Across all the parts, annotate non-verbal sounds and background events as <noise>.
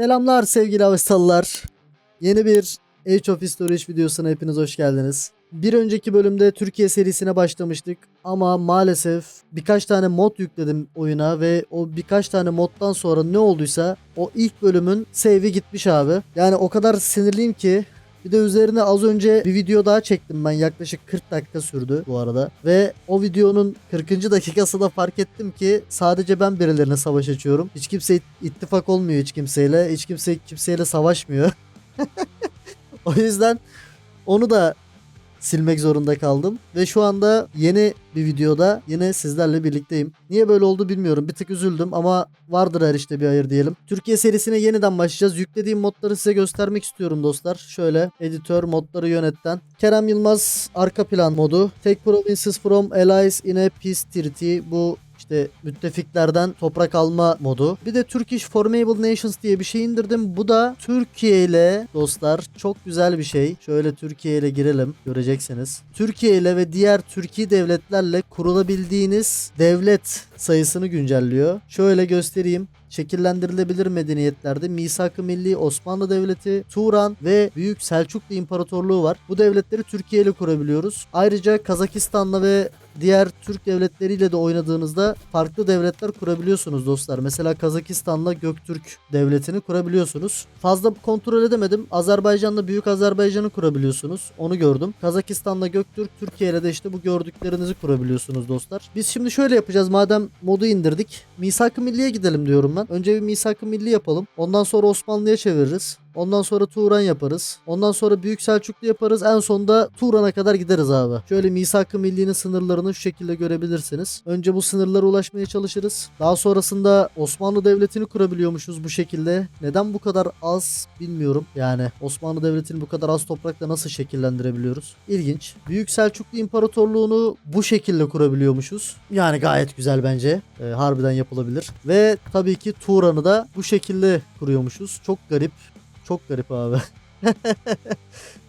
Selamlar sevgili Avestalılar. Yeni bir Age of 3 videosuna hepiniz hoş geldiniz. Bir önceki bölümde Türkiye serisine başlamıştık ama maalesef birkaç tane mod yükledim oyuna ve o birkaç tane moddan sonra ne olduysa o ilk bölümün save'i gitmiş abi. Yani o kadar sinirliyim ki bir de üzerine az önce bir video daha çektim ben yaklaşık 40 dakika sürdü bu arada. Ve o videonun 40. dakikasında fark ettim ki sadece ben birilerine savaş açıyorum. Hiç kimse it- ittifak olmuyor hiç kimseyle. Hiç kimse kimseyle savaşmıyor. <laughs> o yüzden onu da silmek zorunda kaldım. Ve şu anda yeni bir videoda yine sizlerle birlikteyim. Niye böyle oldu bilmiyorum. Bir tık üzüldüm ama vardır her işte bir hayır diyelim. Türkiye serisine yeniden başlayacağız. Yüklediğim modları size göstermek istiyorum dostlar. Şöyle editör modları yönetten. Kerem Yılmaz arka plan modu. Take provinces from allies in a peace treaty. Bu işte müttefiklerden toprak alma modu. Bir de Turkish Formable Nations diye bir şey indirdim. Bu da Türkiye ile dostlar çok güzel bir şey. Şöyle Türkiye ile girelim göreceksiniz. Türkiye ile ve diğer Türkiye devletlerle kurulabildiğiniz devlet sayısını güncelliyor. Şöyle göstereyim şekillendirilebilir medeniyetlerde Misak-ı Milli Osmanlı Devleti, Turan ve Büyük Selçuklu İmparatorluğu var. Bu devletleri Türkiye ile kurabiliyoruz. Ayrıca Kazakistan'la ve diğer Türk devletleriyle de oynadığınızda farklı devletler kurabiliyorsunuz dostlar. Mesela Kazakistan'la Göktürk devletini kurabiliyorsunuz. Fazla kontrol edemedim. Azerbaycan'la Büyük Azerbaycan'ı kurabiliyorsunuz. Onu gördüm. Kazakistan'la Göktürk, Türkiye ile de işte bu gördüklerinizi kurabiliyorsunuz dostlar. Biz şimdi şöyle yapacağız. Madem modu indirdik. Misak-ı Milli'ye gidelim diyorum ben. Önce bir Misak-ı Milli yapalım. Ondan sonra Osmanlı'ya çeviririz. Ondan sonra Turan yaparız. Ondan sonra Büyük Selçuklu yaparız. En sonunda Turan'a kadar gideriz abi. Şöyle Misak-ı Milli'nin sınırlarını şu şekilde görebilirsiniz. Önce bu sınırlara ulaşmaya çalışırız. Daha sonrasında Osmanlı Devleti'ni kurabiliyormuşuz bu şekilde. Neden bu kadar az bilmiyorum. Yani Osmanlı Devleti'ni bu kadar az toprakla nasıl şekillendirebiliyoruz? İlginç. Büyük Selçuklu İmparatorluğu'nu bu şekilde kurabiliyormuşuz. Yani gayet güzel bence. Ee, harbiden yapılabilir. Ve tabii ki Turan'ı da bu şekilde kuruyormuşuz. Çok garip. Çok garip abi. <laughs>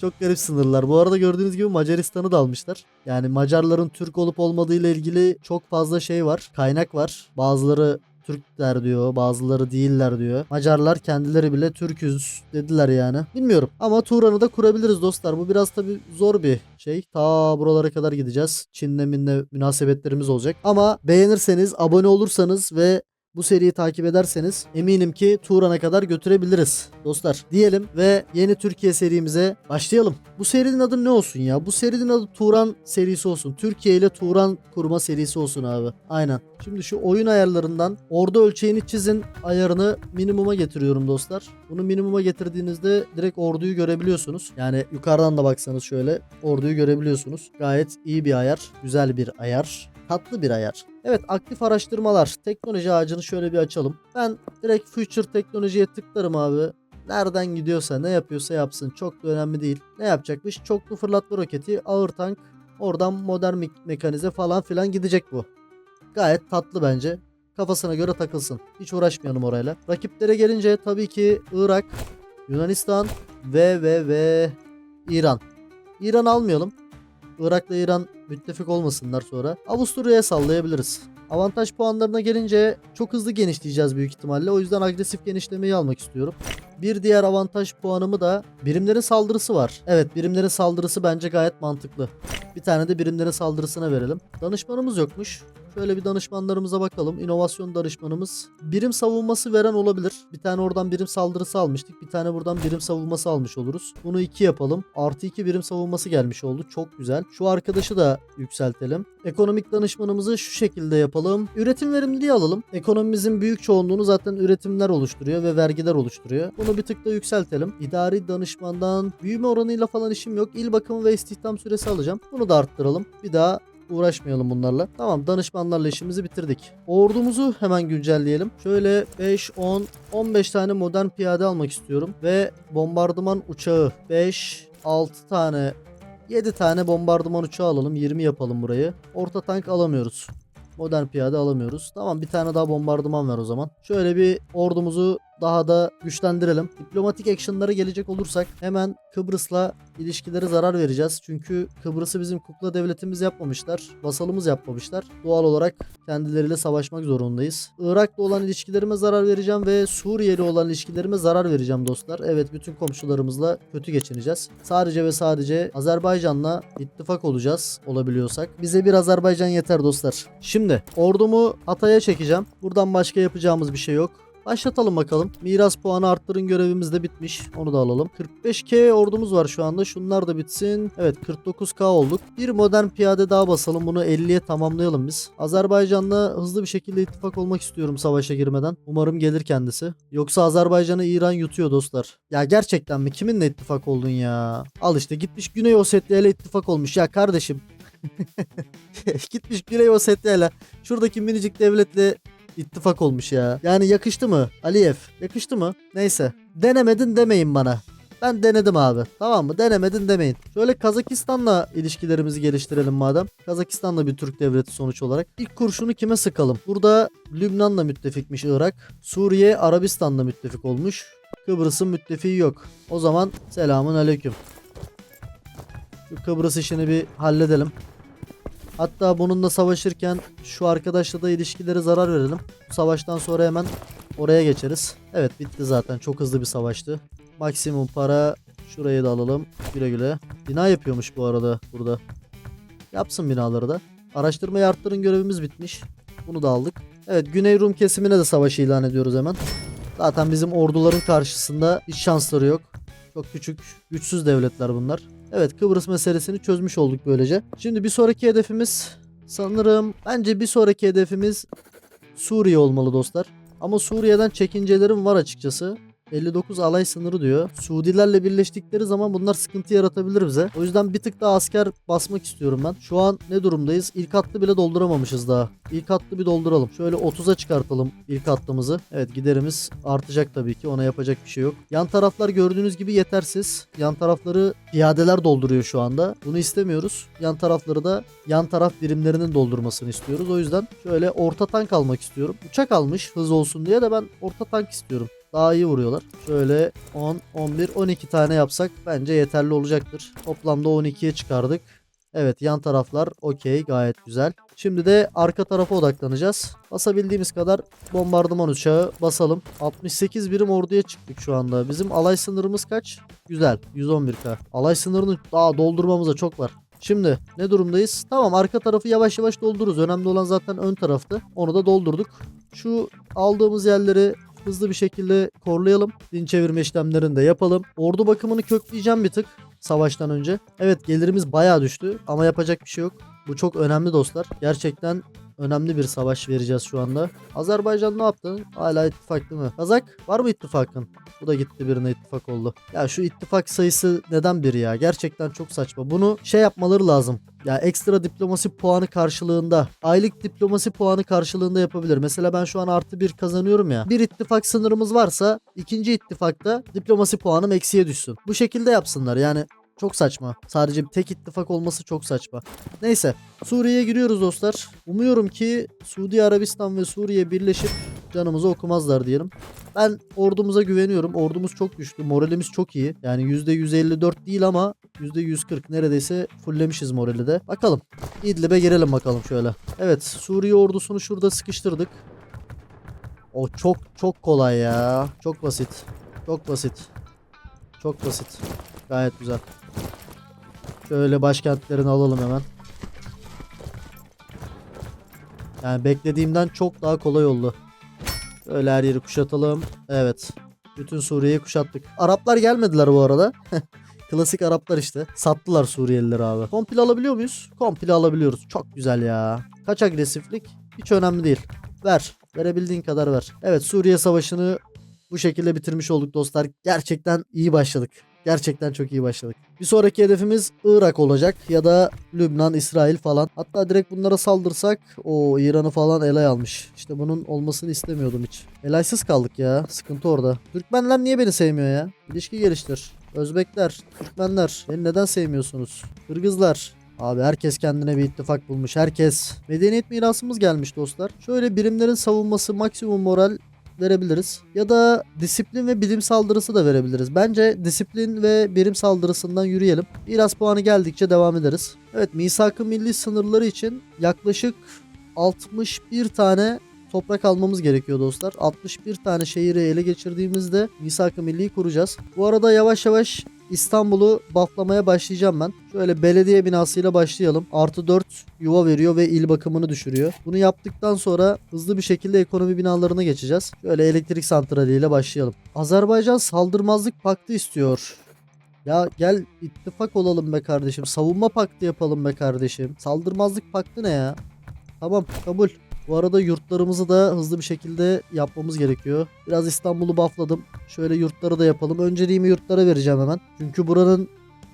Çok garip sınırlar. Bu arada gördüğünüz gibi Macaristan'ı da almışlar. Yani Macarların Türk olup olmadığı ile ilgili çok fazla şey var. Kaynak var. Bazıları Türkler diyor, bazıları değiller diyor. Macarlar kendileri bile Türküz dediler yani. Bilmiyorum ama Turan'ı da kurabiliriz dostlar. Bu biraz tabi zor bir şey. Ta buralara kadar gideceğiz. Çin'le minle münasebetlerimiz olacak. Ama beğenirseniz, abone olursanız ve bu seriyi takip ederseniz eminim ki Turan'a kadar götürebiliriz dostlar. Diyelim ve yeni Türkiye serimize başlayalım. Bu serinin adı ne olsun ya? Bu serinin adı Turan serisi olsun. Türkiye ile Turan kurma serisi olsun abi. Aynen. Şimdi şu oyun ayarlarından ordu ölçeğini çizin ayarını minimuma getiriyorum dostlar. Bunu minimuma getirdiğinizde direkt orduyu görebiliyorsunuz. Yani yukarıdan da baksanız şöyle orduyu görebiliyorsunuz. Gayet iyi bir ayar. Güzel bir ayar. Tatlı bir ayar. Evet aktif araştırmalar. Teknoloji ağacını şöyle bir açalım. Ben direkt Future teknolojiye tıklarım abi. Nereden gidiyorsa ne yapıyorsa yapsın. Çok da önemli değil. Ne yapacakmış? Çoklu fırlatma roketi, ağır tank, oradan modern me- mekanize falan filan gidecek bu. Gayet tatlı bence. Kafasına göre takılsın. Hiç uğraşmayalım orayla. Rakiplere gelince tabii ki Irak, Yunanistan ve ve ve İran. İran almayalım. Irak'la İran müttefik olmasınlar sonra. Avusturya'ya sallayabiliriz. Avantaj puanlarına gelince çok hızlı genişleyeceğiz büyük ihtimalle. O yüzden agresif genişlemeyi almak istiyorum. Bir diğer avantaj puanımı da birimlerin saldırısı var. Evet birimlerin saldırısı bence gayet mantıklı. Bir tane de birimlerin saldırısına verelim. Danışmanımız yokmuş. Şöyle bir danışmanlarımıza bakalım. İnovasyon danışmanımız. Birim savunması veren olabilir. Bir tane oradan birim saldırısı almıştık. Bir tane buradan birim savunması almış oluruz. Bunu iki yapalım. Artı iki birim savunması gelmiş oldu. Çok güzel. Şu arkadaşı da yükseltelim. Ekonomik danışmanımızı şu şekilde yapalım. Üretim verimliliği alalım. Ekonomimizin büyük çoğunluğunu zaten üretimler oluşturuyor ve vergiler oluşturuyor. Bunu bir tık da yükseltelim. İdari danışmandan büyüme oranıyla falan işim yok. İl bakımı ve istihdam süresi alacağım. Bunu da arttıralım. Bir daha uğraşmayalım bunlarla. Tamam danışmanlarla işimizi bitirdik. Ordumuzu hemen güncelleyelim. Şöyle 5, 10, 15 tane modern piyade almak istiyorum. Ve bombardıman uçağı 5, 6 tane 7 tane bombardıman uçağı alalım. 20 yapalım burayı. Orta tank alamıyoruz. Modern piyade alamıyoruz. Tamam bir tane daha bombardıman ver o zaman. Şöyle bir ordumuzu daha da güçlendirelim. Diplomatik action'lara gelecek olursak hemen Kıbrıs'la ilişkileri zarar vereceğiz. Çünkü Kıbrıs'ı bizim kukla devletimiz yapmamışlar. Vasalımız yapmamışlar. Doğal olarak kendileriyle savaşmak zorundayız. Irak'la olan ilişkilerime zarar vereceğim ve Suriye'li olan ilişkilerime zarar vereceğim dostlar. Evet bütün komşularımızla kötü geçineceğiz. Sadece ve sadece Azerbaycan'la ittifak olacağız olabiliyorsak. Bize bir Azerbaycan yeter dostlar. Şimdi ordumu Hatay'a çekeceğim. Buradan başka yapacağımız bir şey yok. Başlatalım bakalım. Miras puanı arttırın görevimiz de bitmiş. Onu da alalım. 45k ordumuz var şu anda. Şunlar da bitsin. Evet 49k olduk. Bir modern piyade daha basalım. Bunu 50'ye tamamlayalım biz. Azerbaycan'la hızlı bir şekilde ittifak olmak istiyorum savaşa girmeden. Umarım gelir kendisi. Yoksa Azerbaycan'ı İran yutuyor dostlar. Ya gerçekten mi? Kiminle ittifak oldun ya? Al işte gitmiş Güney Ossetya ile ittifak olmuş. Ya kardeşim. <laughs> gitmiş Güney Ossetya ile şuradaki minicik devletle ittifak olmuş ya. Yani yakıştı mı Aliyev? Yakıştı mı? Neyse. Denemedin demeyin bana. Ben denedim abi. Tamam mı? Denemedin demeyin. Şöyle Kazakistan'la ilişkilerimizi geliştirelim madem. Kazakistan'la bir Türk devleti sonuç olarak. İlk kurşunu kime sıkalım? Burada Lübnan'la müttefikmiş Irak. Suriye Arabistan'la müttefik olmuş. Kıbrıs'ın müttefiği yok. O zaman selamun aleyküm. Şu Kıbrıs işini bir halledelim. Hatta bununla savaşırken şu arkadaşla da ilişkileri zarar verelim. Bu savaştan sonra hemen oraya geçeriz. Evet bitti zaten. Çok hızlı bir savaştı. Maksimum para şurayı da alalım. Güle güle. Bina yapıyormuş bu arada burada. Yapsın binaları da. Araştırmayı arttırın görevimiz bitmiş. Bunu da aldık. Evet Güney Rum kesimine de savaş ilan ediyoruz hemen. Zaten bizim orduların karşısında hiç şansları yok. Çok küçük, güçsüz devletler bunlar. Evet Kıbrıs meselesini çözmüş olduk böylece. Şimdi bir sonraki hedefimiz sanırım bence bir sonraki hedefimiz Suriye olmalı dostlar. Ama Suriye'den çekincelerim var açıkçası. 59 alay sınırı diyor. Suudilerle birleştikleri zaman bunlar sıkıntı yaratabilir bize. O yüzden bir tık daha asker basmak istiyorum ben. Şu an ne durumdayız? İlk hattı bile dolduramamışız daha. İlk hattı bir dolduralım. Şöyle 30'a çıkartalım ilk hattımızı. Evet giderimiz artacak tabii ki. Ona yapacak bir şey yok. Yan taraflar gördüğünüz gibi yetersiz. Yan tarafları piyadeler dolduruyor şu anda. Bunu istemiyoruz. Yan tarafları da yan taraf birimlerinin doldurmasını istiyoruz. O yüzden şöyle orta tank almak istiyorum. Uçak almış hız olsun diye de ben orta tank istiyorum. Daha iyi vuruyorlar. Şöyle 10, 11, 12 tane yapsak bence yeterli olacaktır. Toplamda 12'ye çıkardık. Evet yan taraflar okey gayet güzel. Şimdi de arka tarafa odaklanacağız. Basabildiğimiz kadar bombardıman uçağı basalım. 68 birim orduya çıktık şu anda. Bizim alay sınırımız kaç? Güzel 111k. Alay sınırını daha doldurmamıza çok var. Şimdi ne durumdayız? Tamam arka tarafı yavaş yavaş doldururuz. Önemli olan zaten ön taraftı. Onu da doldurduk. Şu aldığımız yerleri hızlı bir şekilde korlayalım. Din çevirme işlemlerini de yapalım. Ordu bakımını kökleyeceğim bir tık savaştan önce. Evet gelirimiz bayağı düştü ama yapacak bir şey yok. Bu çok önemli dostlar. Gerçekten önemli bir savaş vereceğiz şu anda. Azerbaycan ne yaptı? Hala ittifak değil mi? Kazak var mı ittifakın? Bu da gitti birine ittifak oldu. Ya şu ittifak sayısı neden bir ya? Gerçekten çok saçma. Bunu şey yapmaları lazım. Ya ekstra diplomasi puanı karşılığında, aylık diplomasi puanı karşılığında yapabilir. Mesela ben şu an artı bir kazanıyorum ya. Bir ittifak sınırımız varsa ikinci ittifakta diplomasi puanım eksiye düşsün. Bu şekilde yapsınlar. Yani çok saçma. Sadece bir tek ittifak olması çok saçma. Neyse. Suriye'ye giriyoruz dostlar. Umuyorum ki Suudi Arabistan ve Suriye birleşip canımızı okumazlar diyelim. Ben ordumuza güveniyorum. Ordumuz çok güçlü. Moralimiz çok iyi. Yani %154 değil ama %140 neredeyse fulllemişiz morali de. Bakalım. İdlib'e girelim bakalım şöyle. Evet Suriye ordusunu şurada sıkıştırdık. O çok çok kolay ya. Çok basit. Çok basit. Çok basit. Gayet güzel. Şöyle başkentlerini alalım hemen. Yani beklediğimden çok daha kolay oldu. Şöyle her yeri kuşatalım. Evet. Bütün Suriye'yi kuşattık. Araplar gelmediler bu arada. <laughs> Klasik Araplar işte. Sattılar Suriyeliler abi. Komple alabiliyor muyuz? Komple alabiliyoruz. Çok güzel ya. Kaç agresiflik? Hiç önemli değil. Ver. Verebildiğin kadar ver. Evet Suriye Savaşı'nı bu şekilde bitirmiş olduk dostlar. Gerçekten iyi başladık. Gerçekten çok iyi başladık. Bir sonraki hedefimiz Irak olacak ya da Lübnan, İsrail falan. Hatta direkt bunlara saldırsak o İran'ı falan elay almış. İşte bunun olmasını istemiyordum hiç. Elaysız kaldık ya. Sıkıntı orada. Türkmenler niye beni sevmiyor ya? İlişki geliştir. Özbekler, Türkmenler beni neden sevmiyorsunuz? Kırgızlar, Abi herkes kendine bir ittifak bulmuş. Herkes. Medeniyet mirasımız gelmiş dostlar. Şöyle birimlerin savunması maksimum moral verebiliriz. Ya da disiplin ve bilim saldırısı da verebiliriz. Bence disiplin ve birim saldırısından yürüyelim. Biraz puanı geldikçe devam ederiz. Evet misak-ı milli sınırları için yaklaşık 61 tane toprak almamız gerekiyor dostlar. 61 tane şehri ele geçirdiğimizde misak-ı milliyi kuracağız. Bu arada yavaş yavaş İstanbul'u bufflamaya başlayacağım ben. Şöyle belediye binasıyla başlayalım. Artı 4 yuva veriyor ve il bakımını düşürüyor. Bunu yaptıktan sonra hızlı bir şekilde ekonomi binalarına geçeceğiz. Şöyle elektrik santraliyle başlayalım. Azerbaycan saldırmazlık paktı istiyor. Ya gel ittifak olalım be kardeşim. Savunma paktı yapalım be kardeşim. Saldırmazlık paktı ne ya? Tamam kabul. Bu arada yurtlarımızı da hızlı bir şekilde yapmamız gerekiyor. Biraz İstanbul'u buffladım. Şöyle yurtları da yapalım. Önceliğimi yurtlara vereceğim hemen. Çünkü buranın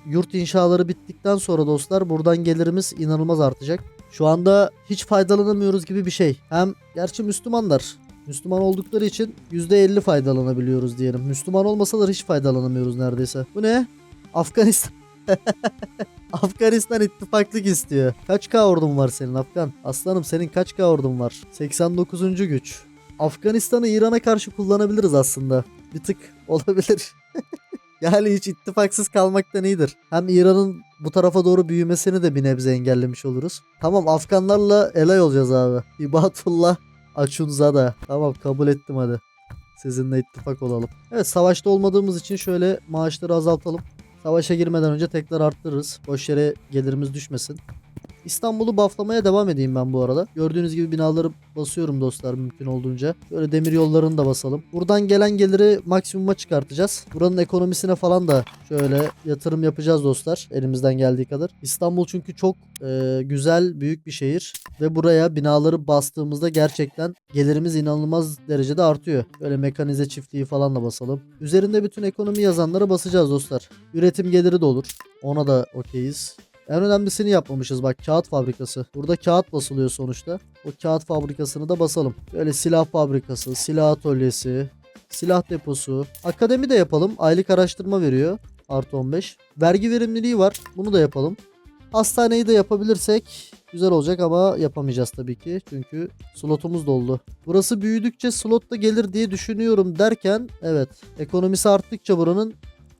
yurt inşaları bittikten sonra dostlar buradan gelirimiz inanılmaz artacak. Şu anda hiç faydalanamıyoruz gibi bir şey. Hem gerçi Müslümanlar. Müslüman oldukları için %50 faydalanabiliyoruz diyelim. Müslüman olmasalar hiç faydalanamıyoruz neredeyse. Bu ne? Afganistan. <laughs> Afganistan ittifaklık istiyor. Kaç K ordun var senin Afgan? Aslanım senin kaç K ordun var? 89. güç. Afganistan'ı İran'a karşı kullanabiliriz aslında. Bir tık <laughs> olabilir. <laughs> yani hiç ittifaksız kalmaktan iyidir. Hem İran'ın bu tarafa doğru büyümesini de bir nebze engellemiş oluruz. Tamam Afganlarla elay olacağız abi. İbatullah Açunzada. Tamam kabul ettim hadi. Sizinle ittifak olalım. Evet savaşta olmadığımız için şöyle maaşları azaltalım. Savaşa girmeden önce tekrar arttırırız. Boş yere gelirimiz düşmesin. İstanbul'u bufflamaya devam edeyim ben bu arada. Gördüğünüz gibi binaları basıyorum dostlar mümkün olduğunca. Şöyle demir yollarını da basalım. Buradan gelen geliri maksimuma çıkartacağız. Buranın ekonomisine falan da şöyle yatırım yapacağız dostlar. Elimizden geldiği kadar. İstanbul çünkü çok e, güzel, büyük bir şehir. Ve buraya binaları bastığımızda gerçekten gelirimiz inanılmaz derecede artıyor. Böyle mekanize çiftliği falan da basalım. Üzerinde bütün ekonomi yazanlara basacağız dostlar. Üretim geliri de olur. Ona da okeyiz. En önemlisini yapmamışız bak kağıt fabrikası. Burada kağıt basılıyor sonuçta. O kağıt fabrikasını da basalım. Böyle silah fabrikası, silah atölyesi, silah deposu. Akademi de yapalım. Aylık araştırma veriyor. Artı 15. Vergi verimliliği var. Bunu da yapalım. Hastaneyi de yapabilirsek güzel olacak ama yapamayacağız tabii ki. Çünkü slotumuz doldu. Burası büyüdükçe slot da gelir diye düşünüyorum derken evet ekonomisi arttıkça buranın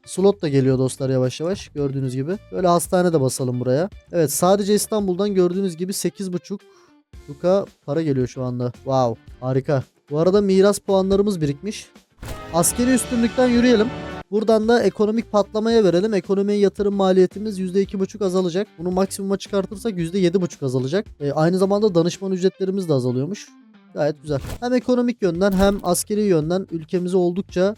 Slot da geliyor dostlar yavaş yavaş gördüğünüz gibi. Böyle hastane de basalım buraya. Evet sadece İstanbul'dan gördüğünüz gibi 8.5 Luka para geliyor şu anda. Wow harika. Bu arada miras puanlarımız birikmiş. Askeri üstünlükten yürüyelim. Buradan da ekonomik patlamaya verelim. Ekonomiye yatırım maliyetimiz %2,5 azalacak. Bunu maksimuma çıkartırsak %7,5 azalacak. E, aynı zamanda danışman ücretlerimiz de azalıyormuş. Gayet güzel. Hem ekonomik yönden hem askeri yönden ülkemizi oldukça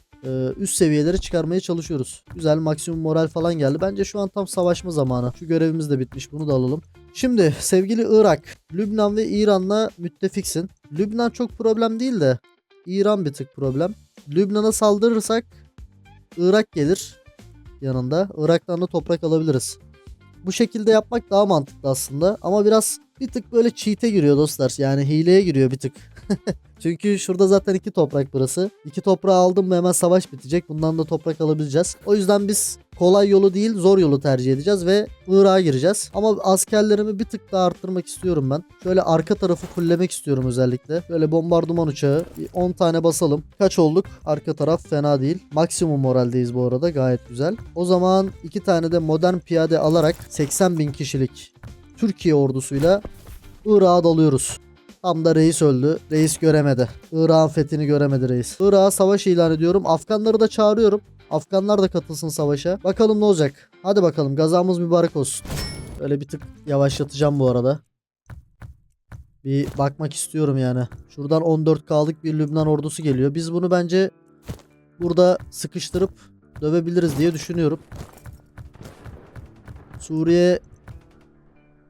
üst seviyelere çıkarmaya çalışıyoruz. Güzel maksimum moral falan geldi. Bence şu an tam savaşma zamanı. Şu görevimiz de bitmiş. Bunu da alalım. Şimdi sevgili Irak, Lübnan ve İran'la müttefiksin. Lübnan çok problem değil de İran bir tık problem. Lübnan'a saldırırsak Irak gelir yanında. Irak'tan da toprak alabiliriz. Bu şekilde yapmak daha mantıklı aslında ama biraz bir tık böyle cheat'e giriyor dostlar. Yani hileye giriyor bir tık. <laughs> Çünkü şurada zaten iki toprak burası. İki toprağı aldım mı hemen savaş bitecek. Bundan da toprak alabileceğiz. O yüzden biz kolay yolu değil zor yolu tercih edeceğiz ve Irak'a gireceğiz. Ama askerlerimi bir tık daha arttırmak istiyorum ben. Şöyle arka tarafı fullemek istiyorum özellikle. Böyle bombardıman uçağı. Bir 10 tane basalım. Kaç olduk? Arka taraf fena değil. Maksimum moraldeyiz bu arada gayet güzel. O zaman iki tane de modern piyade alarak 80 bin kişilik Türkiye ordusuyla Irak'a dalıyoruz. Tam da reis öldü. Reis göremedi. Irak'ın fethini göremedi reis. Irak'a savaş ilan ediyorum. Afganları da çağırıyorum. Afganlar da katılsın savaşa. Bakalım ne olacak. Hadi bakalım gazamız mübarek olsun. Böyle bir tık yavaşlatacağım bu arada. Bir bakmak istiyorum yani. Şuradan 14K'lık bir Lübnan ordusu geliyor. Biz bunu bence burada sıkıştırıp dövebiliriz diye düşünüyorum. Suriye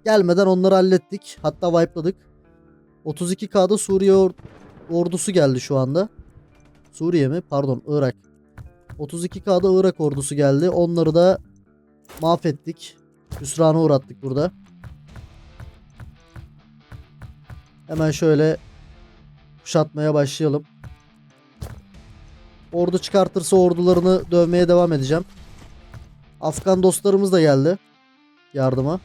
gelmeden onları hallettik. Hatta wipe'ladık. 32K'da Suriye or- ordusu geldi şu anda. Suriye mi? Pardon Irak. 32K'da Irak ordusu geldi. Onları da mahvettik. Hüsrana uğrattık burada. Hemen şöyle kuşatmaya başlayalım. Ordu çıkartırsa ordularını dövmeye devam edeceğim. Afgan dostlarımız da geldi. Yardıma.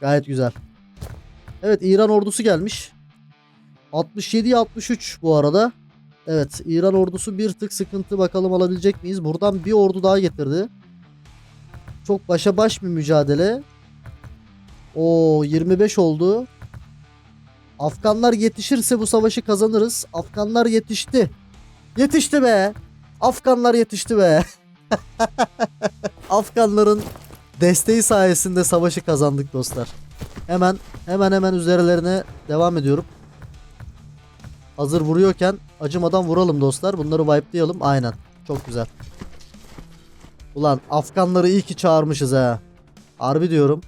Gayet güzel. Evet İran ordusu gelmiş. 67'ye 63 bu arada. Evet İran ordusu bir tık sıkıntı bakalım alabilecek miyiz? Buradan bir ordu daha getirdi. Çok başa baş bir mücadele. O 25 oldu. Afganlar yetişirse bu savaşı kazanırız. Afganlar yetişti. Yetişti be. Afganlar yetişti be. <laughs> Afganların desteği sayesinde savaşı kazandık dostlar. Hemen hemen hemen üzerlerine devam ediyorum. Hazır vuruyorken acımadan vuralım dostlar. Bunları wipe'layalım. Aynen. Çok güzel. Ulan Afganları iyi ki çağırmışız ha. Harbi diyorum.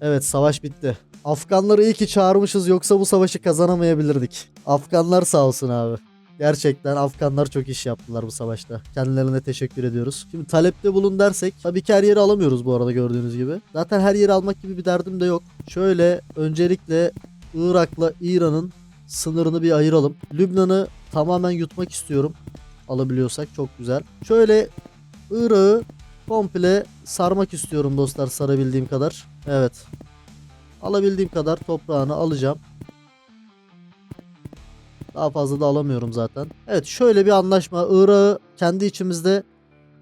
Evet savaş bitti. Afganları iyi ki çağırmışız yoksa bu savaşı kazanamayabilirdik. Afganlar sağ olsun abi. Gerçekten Afganlar çok iş yaptılar bu savaşta. Kendilerine teşekkür ediyoruz. Şimdi talepte bulun dersek tabii ki her yeri alamıyoruz bu arada gördüğünüz gibi. Zaten her yeri almak gibi bir derdim de yok. Şöyle öncelikle Irak'la İran'ın sınırını bir ayıralım. Lübnan'ı tamamen yutmak istiyorum. Alabiliyorsak çok güzel. Şöyle Irak'ı komple sarmak istiyorum dostlar sarabildiğim kadar. Evet. Alabildiğim kadar toprağını alacağım. Daha fazla da alamıyorum zaten. Evet şöyle bir anlaşma. Irak'ı kendi içimizde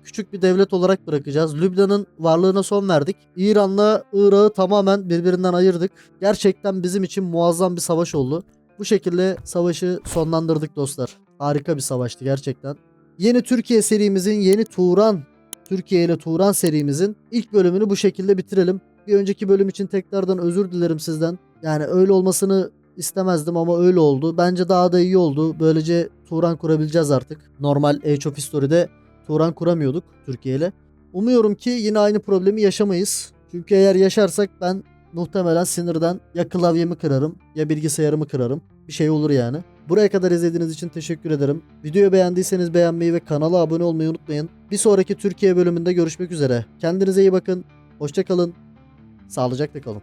küçük bir devlet olarak bırakacağız. Lübnan'ın varlığına son verdik. İran'la Irak'ı tamamen birbirinden ayırdık. Gerçekten bizim için muazzam bir savaş oldu. Bu şekilde savaşı sonlandırdık dostlar. Harika bir savaştı gerçekten. Yeni Türkiye serimizin yeni Turan Türkiye ile Turan serimizin ilk bölümünü bu şekilde bitirelim. Bir önceki bölüm için tekrardan özür dilerim sizden. Yani öyle olmasını istemezdim ama öyle oldu. Bence daha da iyi oldu. Böylece Turan kurabileceğiz artık. Normal Age of History'de Turan kuramıyorduk Türkiye ile. Umuyorum ki yine aynı problemi yaşamayız. Çünkü eğer yaşarsak ben muhtemelen sinirden ya klavyemi kırarım ya bilgisayarımı kırarım. Bir şey olur yani. Buraya kadar izlediğiniz için teşekkür ederim. Videoyu beğendiyseniz beğenmeyi ve kanala abone olmayı unutmayın. Bir sonraki Türkiye bölümünde görüşmek üzere. Kendinize iyi bakın. Hoşçakalın. Sağlıcakla kalın.